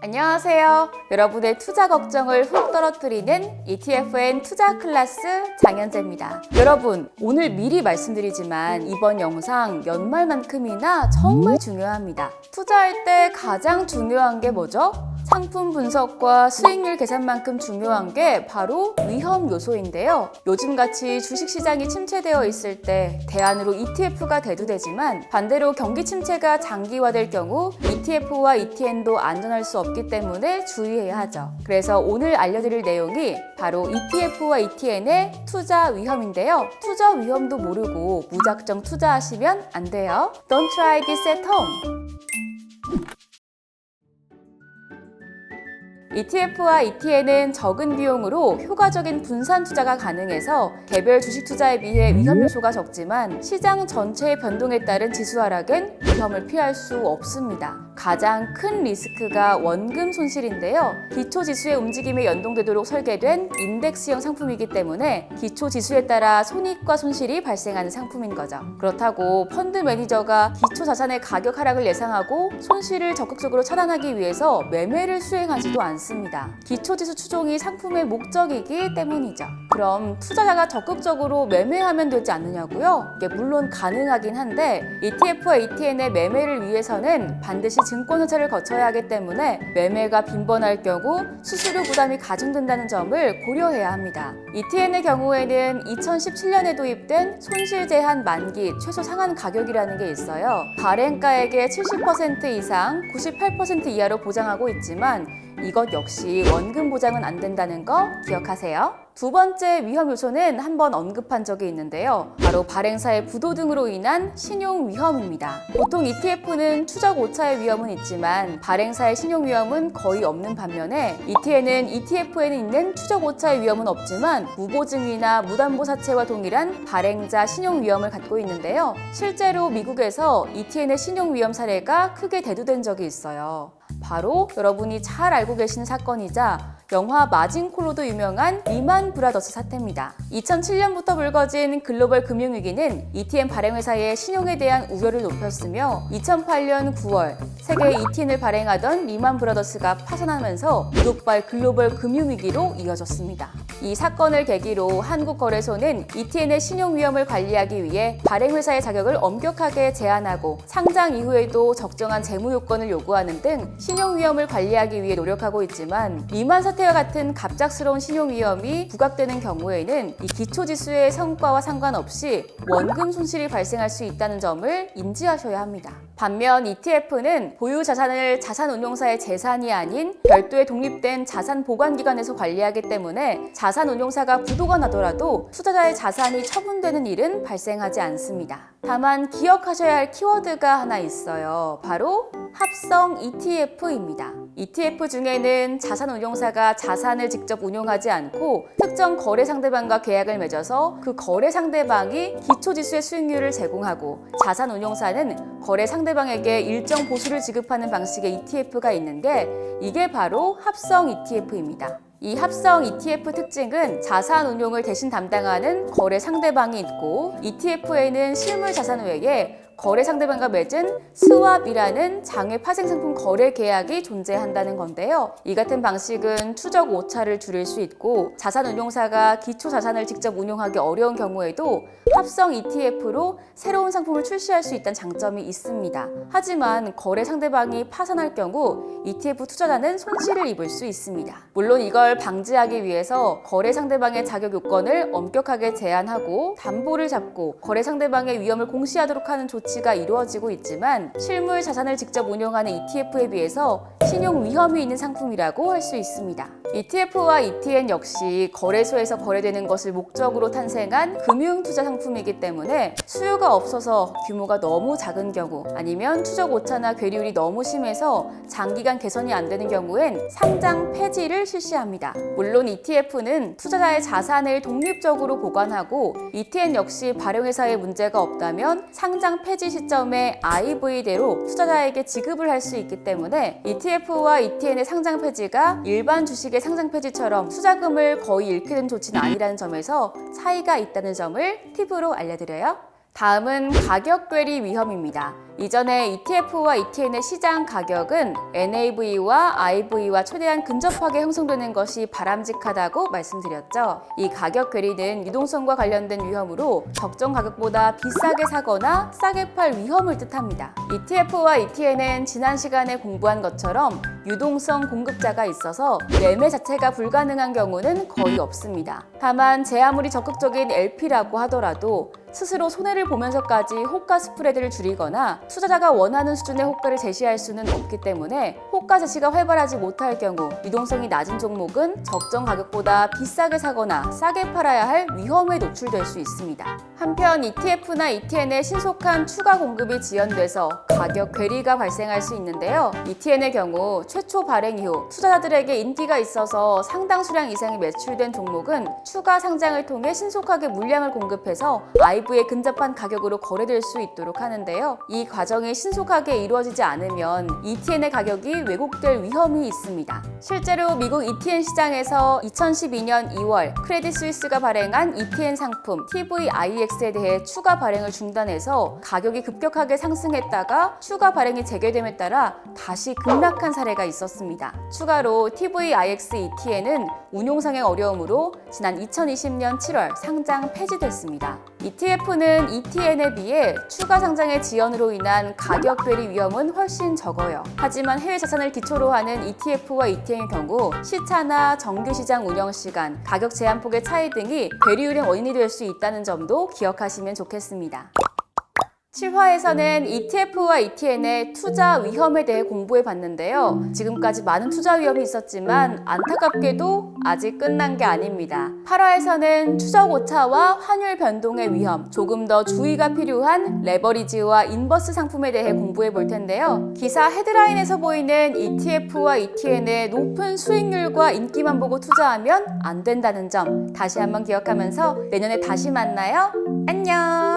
안녕하세요. 여러분의 투자 걱정을 훅 떨어뜨리는 ETFN 투자 클래스 장현재입니다. 여러분, 오늘 미리 말씀드리지만 이번 영상 연말만큼이나 정말 중요합니다. 투자할 때 가장 중요한 게 뭐죠? 상품 분석과 수익률 계산만큼 중요한 게 바로 위험 요소인데요. 요즘같이 주식시장이 침체되어 있을 때 대안으로 ETF가 대두되지만 반대로 경기 침체가 장기화될 경우 ETF와 ETN도 안전할 수 없기 때문에 주의해야 하죠. 그래서 오늘 알려드릴 내용이 바로 ETF와 ETN의 투자 위험인데요. 투자 위험도 모르고 무작정 투자하시면 안 돼요. Don't try this at home. ETF와 ETN은 적은 비용으로 효과적인 분산 투자가 가능해서 개별 주식 투자에 비해 위험 요소가 적지만 시장 전체의 변동에 따른 지수 하락은 위험을 피할 수 없습니다. 가장 큰 리스크가 원금 손실인데요. 기초 지수의 움직임에 연동되도록 설계된 인덱스형 상품이기 때문에 기초 지수에 따라 손익과 손실이 발생하는 상품인 거죠. 그렇다고 펀드 매니저가 기초 자산의 가격 하락을 예상하고 손실을 적극적으로 차단하기 위해서 매매를 수행하지도 않습니다. 기초 지수 추종이 상품의 목적이기 때문이죠. 그럼 투자자가 적극적으로 매매하면 되지 않느냐고요? 이게 물론 가능하긴 한데 ETF와 ETN의 매매를 위해서는 반드시 증권회사를 거쳐야 하기 때문에 매매가 빈번할 경우 수수료 부담이 가중된다는 점을 고려해야 합니다. ETN의 경우에는 2017년에 도입된 손실 제한 만기 최소 상한 가격이라는 게 있어요. 발행가액의 70% 이상, 98% 이하로 보장하고 있지만 이것 역시 원금 보장은 안 된다는 거 기억하세요. 두 번째 위험 요소는 한번 언급한 적이 있는데요. 바로 발행사의 부도 등으로 인한 신용 위험입니다. 보통 ETF는 추적 오차의 위험은 있지만 발행사의 신용 위험은 거의 없는 반면에 ETN은 ETF에는 있는 추적 오차의 위험은 없지만 무보증이나 무담보 사채와 동일한 발행자 신용 위험을 갖고 있는데요. 실제로 미국에서 ETN의 신용 위험 사례가 크게 대두된 적이 있어요. 바로 여러분이 잘 알고 계시는 사건이자 영화 마징콜로도 유명한 리만 브라더스 사태입니다. 2007년부터 불거진 글로벌 금융위기는 ETN 발행회사의 신용에 대한 우려를 높였으며 2008년 9월 세계 ETN을 발행하던 리만 브라더스가 파산하면서 이독발 글로벌 금융위기로 이어졌습니다. 이 사건을 계기로 한국거래소는 ETN의 신용 위험을 관리하기 위해 발행회사의 자격을 엄격하게 제한하고 상장 이후에도 적정한 재무 요건을 요구하는 등 신용 위험을 관리하기 위해 노력하고 있지만 리만 사태와 같은 갑작스러운 신용 위험이 부각되는 경우에는 이 기초 지수의 성과와 상관없이 원금 손실이 발생할 수 있다는 점을 인지하셔야 합니다. 반면 ETF는 보유 자산을 자산 운용사의 재산이 아닌 별도의 독립된 자산 보관 기관에서 관리하기 때문에 자산 운용사가 부도가 나더라도 투자자의 자산이 처분되는 일은 발생하지 않습니다. 다만 기억하셔야 할 키워드가 하나 있어요. 바로 합성 ETF입니다. ETF 중에는 자산 운용사가 자산을 직접 운용하지 않고 특정 거래 상대방과 계약을 맺어서 그 거래 상대방이 기초 지수의 수익률을 제공하고 자산 운용사는 거래 상대방 에게 일정 보수를 지급하는 방식의 ETF가 있는데 이게 바로 합성 ETF입니다. 이 합성 ETF 특징은 자산 운용을 대신 담당하는 거래 상대방이 있고 ETF에는 실물 자산 외에 거래 상대방과 맺은 스왑이라는 장외 파생 상품 거래 계약이 존재한다는 건데요. 이 같은 방식은 추적 오차를 줄일 수 있고 자산 운용사가 기초 자산을 직접 운용하기 어려운 경우에도 합성 ETF로 새로운 상품을 출시할 수 있다는 장점이 있습니다. 하지만 거래 상대방이 파산할 경우 ETF 투자자는 손실을 입을 수 있습니다. 물론 이걸 방지하기 위해서 거래 상대방의 자격 요건을 엄격하게 제한하고 담보를 잡고 거래 상대방의 위험을 공시하도록 하는 조치 가 이루어지고 있지만 실물 자산을 직접 운용하는 ETF에 비해서 신용 위험이 있는 상품이라고 할 수 있습니다. ETF와 ETN 역시 거래소에서 거래되는 것을 목적으로 탄생한 금융 투자 상품이기 때문에 수요가 없어서 규모가 너무 작은 경우 아니면 추적 오차나 괴리율이 너무 심해서 장기간 개선이 안 되는 경우엔 상장 폐지를 실시합니다. 물론 ETF는 투자자의 자산을 독립적으로 보관하고 ETN 역시 발행회사에 문제가 없다면 상장 폐지 시점에 IV대로 투자자에게 지급을 할 수 있기 때문에 ETF 와 ETN의 상장 폐지가 일반 주식의 상장 폐지처럼 투자금을 거의 잃게 된 조치는 아니라는 점에서 차이가 있다는 점을 팁으로 알려드려요. 다음은 가격 괴리 위험입니다. 이전에 ETF와 ETN의 시장 가격은 NAV와 IV와 최대한 근접하게 형성되는 것이 바람직하다고 말씀드렸죠. 이 가격 괴리는 유동성과 관련된 위험으로 적정 가격보다 비싸게 사거나 싸게 팔 위험을 뜻합니다. ETF와 ETN은 지난 시간에 공부한 것처럼 유동성 공급자가 있어서 매매 자체가 불가능한 경우는 거의 없습니다. 다만 제 아무리 적극적인 LP라고 하더라도 스스로 손해를 보면서까지 호가 스프레드를 줄이거나 투자자가 원하는 수준의 호가를 제시할 수는 없기 때문에 호가 제시가 활발하지 못할 경우 유동성이 낮은 종목은 적정 가격보다 비싸게 사거나 싸게 팔아야 할 위험에 노출될 수 있습니다. 한편 ETF나 ETN의 신속한 추가 공급이 지연돼서 가격 괴리가 발생할 수 있는데요. ETN의 경우 최초 발행 이후 투자자들에게 인기가 있어서 상당 수량 이상이 매출된 종목은 추가 상장을 통해 신속하게 물량을 공급해서 IV에 근접한 가격으로 거래될 수 있도록 하는데요. 이 과정이 신속하게 이루어지지 않으면 ETN의 가격이 왜곡될 위험이 있습니다. 실제로 미국 ETN 시장에서 2012년 2월 크레딧 스위스가 발행한 ETN 상품 TVIX에 대해 추가 발행을 중단해서 가격이 급격하게 상승했다가 추가 발행이 재개됨에 따라 다시 급락한 사례가 있었습니다. 추가로 TVIX ETN은 운용상의 어려움으로 지난 2020년 7월 상장 폐지됐습니다. ETF는 ETN에 비해 추가 상장의 지연으로 인한 가격 괴리 위험은 훨씬 적어요. 하지만 해외 자산을 기초로 하는 ETF와 ETN의 경우 시차나 정규 시장 운영 시간, 가격 제한 폭의 차이 등이 괴리율의 원인이 될 수 있다는 점도 기억하시면 좋겠습니다. 7화에서는 ETF와 ETN의 투자 위험에 대해 공부해 봤는데요. 지금까지 많은 투자 위험이 있었지만 안타깝게도 아직 끝난 게 아닙니다. 8화에서는 추적 오차와 환율 변동의 위험, 조금 더 주의가 필요한 레버리지와 인버스 상품에 대해 공부해 볼 텐데요. 기사 헤드라인에서 보이는 ETF와 ETN의 높은 수익률과 인기만 보고 투자하면 안 된다는 점 다시 한번 기억하면서 내년에 다시 만나요. 안녕!